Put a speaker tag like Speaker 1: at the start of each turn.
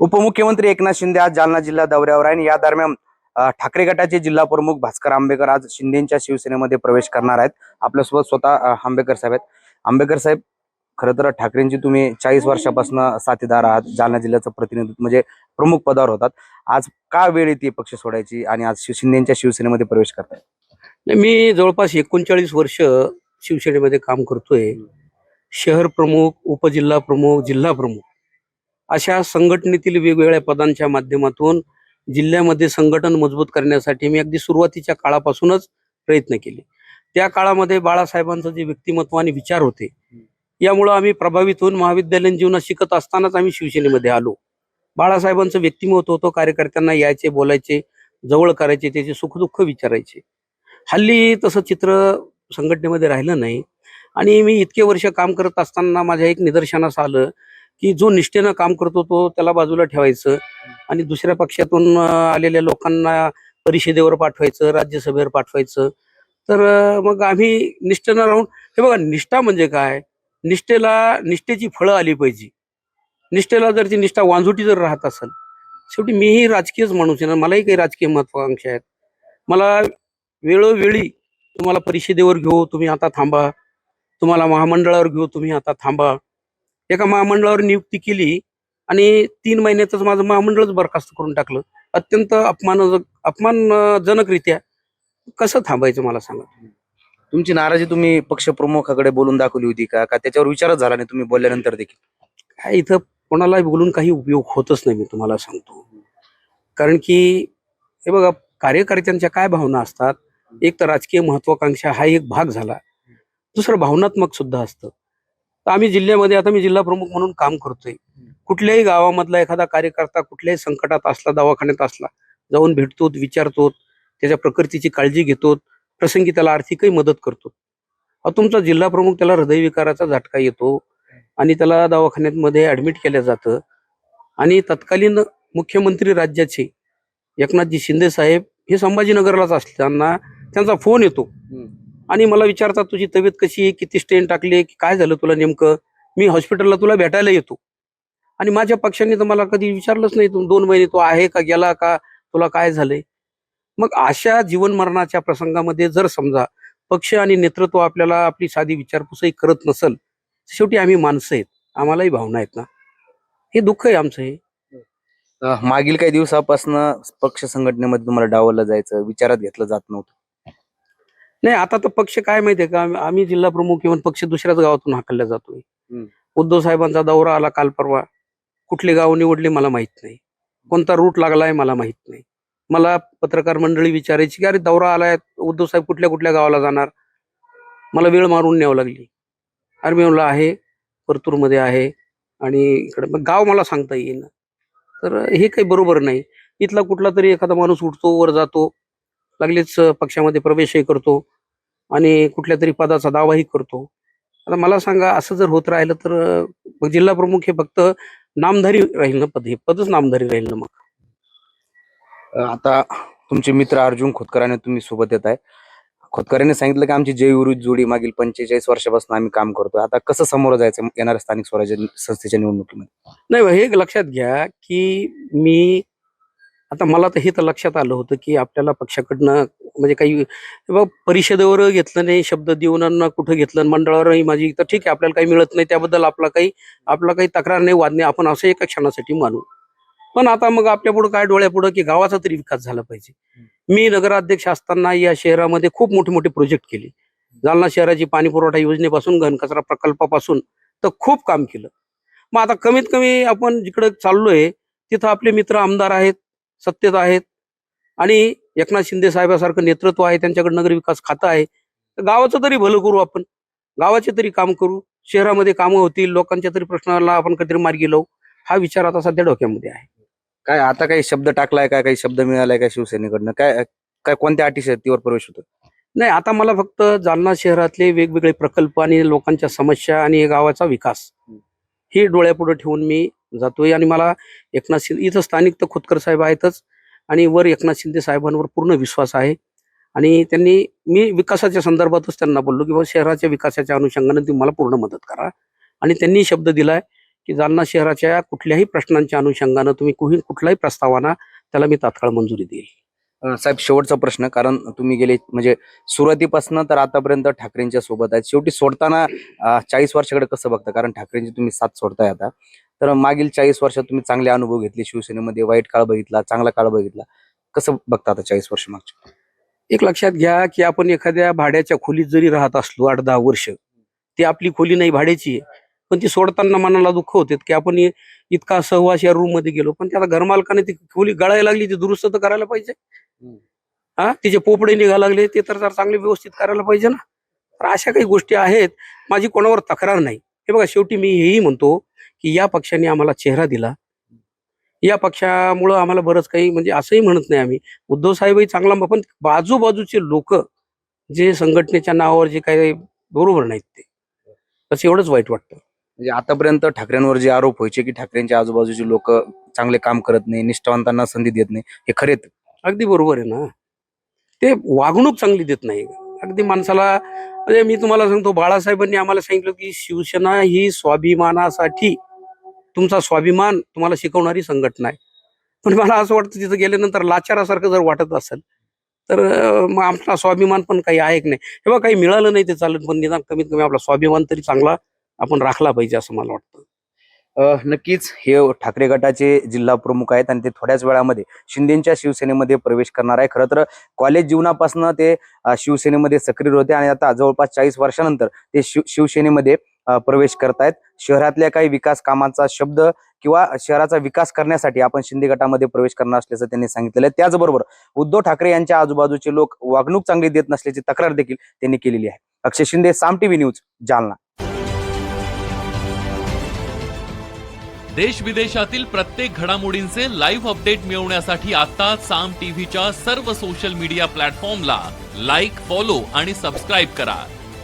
Speaker 1: उपमुख्यमंत्री एकनाथ शिंदे आज जालना जिल्हा दौऱ्यावर आहे आणि या दरम्यान ठाकरे गटाचे जिल्हा प्रमुख भास्कर आंबेकर आज शिंदेच्या शिवसेनेमध्ये प्रवेश करणार आहेत. आपल्यासोबत स्वतः आंबेकर साहेब आहेत. आंबेकर साहेब खरं तर ठाकरेंची तुम्ही चाळीस वर्षापासून साथीदार आहात जालना जिल्ह्याचं प्रतिनिधित्व म्हणजे प्रमुख पदावर होतात. आज का वेळ येते पक्ष सोडायची आणि आज शिंदेच्या शिवसेनेमध्ये प्रवेश करताय?
Speaker 2: मी जवळपास एकोणचाळीस वर्ष शिवसेनेमध्ये काम करतोय. शहर प्रमुख उपजिल्हा प्रमुख जिल्हा प्रमुख. अशा संघटनेतील वेगवेगळ्या पदांच्या माध्यमातून जिल्ह्यामध्ये संघटन मजबूत करण्यासाठी मी अगदी सुरुवातीच्या काळापासूनच प्रयत्न केले. त्या काळामध्ये बाळासाहेबांचं जे व्यक्तिमत्व आणि विचार होते यामुळं आम्ही प्रभावित होऊन महाविद्यालयीन जीवनात शिकत असतानाच आम्ही शिवसेनेमध्ये आलो. बाळासाहेबांचं व्यक्तिमत्व होतं कार्यकर्त्यांना यायचे बोलायचे जवळ करायचे त्याचे सुखदुःख विचारायचे. हल्ली तसं चित्र संघटनेमध्ये राहिलं नाही. आणि मी इतके वर्ष काम करत असताना माझ्या एक निदर्शनास आलं की जो निष्ठेनं काम करतो तो त्याला बाजूला ठेवायचं आणि दुसऱ्या पक्षातून आलेल्या लोकांना परिषदेवर पाठवायचं राज्यसभेवर पाठवायचं. तर मग आम्ही निष्ठेनं राहून हे बघा निष्ठा म्हणजे काय? निष्ठेला निष्ठेची फळं आली पाहिजे. निष्ठेला जर ती निष्ठा वांझुटी जर राहत असेल शेवटी मीही राजकीयच माणूस आहे ना मलाही काही राजकीय महत्वाकांक्षा आहेत. मला वेळोवेळी तुम्हाला परिषदेवर घेऊ तुम्ही आता थांबा. तुम्हाला महामंडळावर घेऊ तुम्ही आता थांबा. एका महामंडळावर नियुक्ती केली आणि तीन महिन्यातच माझं महामंडळच बरखास्त करून टाकलं. अत्यंत अपमान अपमानजनकरित्या. कसं थांबायचं मला सांगा?
Speaker 1: तुमची नाराजी तुम्ही पक्ष प्रमुखाकडे बोलून दाखवली होती का? का त्याच्यावर विचारच झाला नाही तुम्ही बोलल्यानंतर देखील?
Speaker 2: काय इथं कोणाला बोलून काही उपयोग होतच नाही मी तुम्हाला सांगतो. कारण की हे बघा कार्यकर्त्यांच्या काय भावना असतात? एक तर राजकीय महत्वाकांक्षा हा एक भाग झाला. दुसरं भावनात्मक सुद्धा असतं. तर आम्ही जिल्ह्यामध्ये आता मी जिल्हा प्रमुख म्हणून काम करतोय. कुठल्याही गावामधला एखादा कार्यकर्ता कुठल्याही संकटात असला दवाखान्यात असला जाऊन भेटतो विचारतो त्याच्या प्रकृतीची काळजी घेतो प्रसंगी त्याला आर्थिकही मदत करतो तुमचा जिल्हा प्रमुख त्याला हृदयविकाराचा झटका येतो आणि त्याला दवाखान्यामध्ये ऍडमिट केलं जातं. आणि तत्कालीन मुख्यमंत्री राज्याचे एकनाथजी शिंदे साहेब हे संभाजीनगरलाच असताना त्यांचा फोन येतो. आणि मला विचारतात तुझी तब्येत कशी आहे? किती स्टेन टाकले की काय झालं तुला नेमकं? मी हॉस्पिटलला तुला भेटायला येतो. आणि माझ्या पक्षाने तर मला कधी विचारलंच नाही तू दोन महिने तो आहे का? गेला का? तुला काय झालंय? मग अशा जीवन मरणाच्या प्रसंगामध्ये जर समजा पक्ष आणि नेतृत्व आपल्याला आपली साधी विचारपूसही करत नसल शेवटी आम्ही माणसं आहेत. आम्हालाही भावना आहेत ना. हे दुःख आहे आमचं हे.
Speaker 1: मागील काही दिवसापासून पक्ष संघटनेमध्ये तुम्हाला डावलं जायचं विचारात घेतलं जात नव्हतं.
Speaker 2: नाही आता तर पक्ष काय माहितीये का? आम्ही- जिल्हा प्रमुख किंवा पक्ष दुसऱ्याच गावातून हाकलला जातोय. उद्धव साहेबांचा दौरा आला काल परवा. कुठले गाव निवडले मला माहीत नाही. कोणता रूट लागलाय मला माहीत नाही. मला पत्रकार मंडळी विचारायची की अरे दौरा आलाय. उद्धव साहेब कुठल्या कुठल्या गावाला जाणार? मला वेळ मारून न्यावं लागली. अरे मी म्हणलं आहे. परतूरमध्ये आहे. आणि इकडे मग गाव मला सांगता येईना. तर हे काही बरोबर नाही. इथला कुठला तरी एखादा माणूस उठतो वर जातो. लागलीच पक्षामध्ये प्रवेशही करतो आणि कुठल्या तरी पदाचा दावाही करतो. आता मला सांगा असं जर होत राहिलं तर जिल्हा प्रमुख हे फक्त नामधारी राहील ना पद? हे पदच नामधारी राहील ना मग?
Speaker 1: आता तुमचे मित्र अर्जुन खोतकरांनी तुम्ही सोबत येत आहे खोतकरांनी सांगितलं की आमची जय विरुद्ध जोडी मागील पंचेचाळीस वर्षापासून आम्ही काम करतोय आता कसं समोर जायचं येणाऱ्या स्थानिक स्वराज्य संस्थेच्या निवडणुकीमध्ये?
Speaker 2: नाही हे लक्षात घ्या की मी आता मला तर हे तर लक्षात आलं होतं की आपल्याला पक्षाकडनं म्हणजे काही परिषदेवर घेतलं नाही शब्द देऊनांना कुठं घेतलं मंडळावरही माझी तर ठीक आहे आपल्याला काही मिळत नाही त्याबद्दल आपला काही आपला काही तक्रार नाही वाद नाही आपण असं एका क्षणासाठी मानू. पण आता मग आपल्या पुढे काय डोळ्यापुढं की गावाचा तरी विकास झाला पाहिजे. मी नगराध्यक्ष असताना या शहरामध्ये खूप मोठे मोठे प्रोजेक्ट केले. जालना शहराची पाणी पुरवठा योजनेपासून घनकचरा प्रकल्पापासून तर खूप काम केलं. मग आता कमीत कमी आपण जिकडे चाललोय तिथं आपले मित्र आमदार आहेत सत्तेत आहेत. आणि एकनाथ शिंदे साहेबासारखं नेतृत्व आहे त्यांच्याकडे नगर विकास खातं आहे. तर गावाचं तरी भलं करू आपण. गावाचे तरी काम करू. शहरामध्ये कामं होतील लोकांच्या तरी प्रश्नाला आपण काहीतरी मार्गी लावू. हा विचार आता सध्या डोक्यामध्ये आहे.
Speaker 1: काय आता काही शब्द टाकलाय का? काही शब्द मिळालाय का शिवसेनेकडनं? काय काय कोणत्या अटी शर्तीवर प्रवेश होतो
Speaker 2: नाही आता मला फक्त जालना शहरातले वेगवेगळे प्रकल्प आणि लोकांच्या समस्या आणि गावाचा विकास. हे डोळ्यापुढे ठेवून मी जातोय. आणि मला एकनाथ शिंदे इथं स्थानिक तर खोतकर साहेब आहेतच. आणि वर एकनाथ शिंदे साहेबांवर पूर्ण विश्वास आहे. आणि त्यांनी मी विकासाच्या संदर्भातच त्यांना बोललो की बाबा शहराच्या विकासाच्या अनुषंगाने तुम्ही मला पूर्ण मदत करा. आणि त्यांनी शब्द दिलाय की जालना शहराच्या कुठल्याही प्रश्नांच्या अनुषंगानं तुम्ही कुही कुठलाही प्रस्तावाना त्याला मी तात्काळ मंजुरी देईल.
Speaker 1: साहेब शेवटचा प्रश्न कारण तुम्ही गेले म्हणजे सुरुवातीपासून तर आतापर्यंत ठाकरेंच्या सोबत आहेत. शेवटी सोडताना चाळीस वर्षाकडे कसं बघता? कारण ठाकरेंची तुम्ही साथ सोडताय आता. तर मागील चाळीस वर्षात तुम्ही चांगले अनुभव घेतले. शिवसेनेमध्ये वाईट काळ बघितला चांगला काळ बघितला. कसं बघता आता चाळीस वर्ष मागच्या?
Speaker 2: एक लक्षात घ्या की आपण एखाद्या भाड्याच्या खोलीत जरी राहत असलो आठ दहा वर्ष ती आपली खोली नाही भाड्याची आहे. पण ती सोडताना मनाला दुःख होते की आपण इतका सहवास या रूममध्ये गेलो. पण त्या घरमालकाने ती खोली गळायला लागली ती दुरुस्त तर करायला पाहिजे. हा? तिचे पोपडे निघायला लागले ते तर चांगले व्यवस्थित करायला पाहिजे ना. तर अशा काही गोष्टी आहेत माझी कोणावर तक्रार नाही. हे बघा शेवटी मी हेही म्हणतो की या पक्षाने आम्हाला चेहरा दिला. या पक्षामुळं आम्हाला बरंच काही म्हणजे असंही म्हणत नाही आम्ही. उद्धव साहेबही चांगला पण बाजूबाजूचे लोक जे संघटनेच्या नावावर जे काही बरोबर नाहीत ते. तसं एवढंच वाईट वाटतं.
Speaker 1: म्हणजे आतापर्यंत ठाकरेंवर जे आरोप व्हायचे की ठाकरेंच्या आजूबाजूचे लोक चांगले काम करत नाही निष्ठावंतांना संधी देत नाही हे खरेत
Speaker 2: अगदी बरोबर आहे ना. ते वागणूक चांगली देत नाही. अगदी माणसाला म्हणजे मी तुम्हाला सांगतो बाळासाहेबांनी आम्हाला सांगितलं की शिवसेना ही स्वाभिमानासाठी तुमचा स्वाभिमान तुम्हाला शिकवणारी संघटना आहे. पण मला असं वाटतं तिथं गेल्यानंतर लाचारासारखं जर वाटत असेल तर मग आपला स्वाभिमान पण काही आहे की नाही? हे बघा काही मिळालं नाही ते चालत पण निदान कमीत कमी आपला स्वाभिमान तरी चांगला आपण राखला पाहिजे असं मला वाटतं.
Speaker 1: नक्कीच हे ठाकरे गटाचे जिल्हा प्रमुख आहेत आणि ते थोड्याच वेळामध्ये शिंदेच्या शिवसेनेमध्ये प्रवेश करणार आहे. खरं तर कॉलेज जीवनापासून ते शिवसेनेमध्ये सक्रिय होते आणि आता जवळपास चाळीस वर्षानंतर ते शिव शिवसेनेमध्ये प्रवेश करतायत. शहरातल्या काही विकास कामांचा शब्द किंवा शहराचा विकास करण्यासाठी आपण शिंदे गटामध्ये प्रवेश करणार असल्याचं त्यांनी सांगितलेलं आहे. त्याचबरोबर उद्धव ठाकरे यांच्या आजूबाजूचे लोक वागणूक चांगली देत नसल्याची तक्रार देखील त्यांनी केलेली आहे. Akshay Shinde Saam TV news Jalna.
Speaker 3: देश विदेशातील प्रत्येक घडामोडींचे लाईव्ह अपडेट मिळवण्यासाठी आता साम टीव्हीच्या सर्व सोशल मीडिया प्लॅटफॉर्मला लाईक फॉलो आणि सबस्क्राईब करा.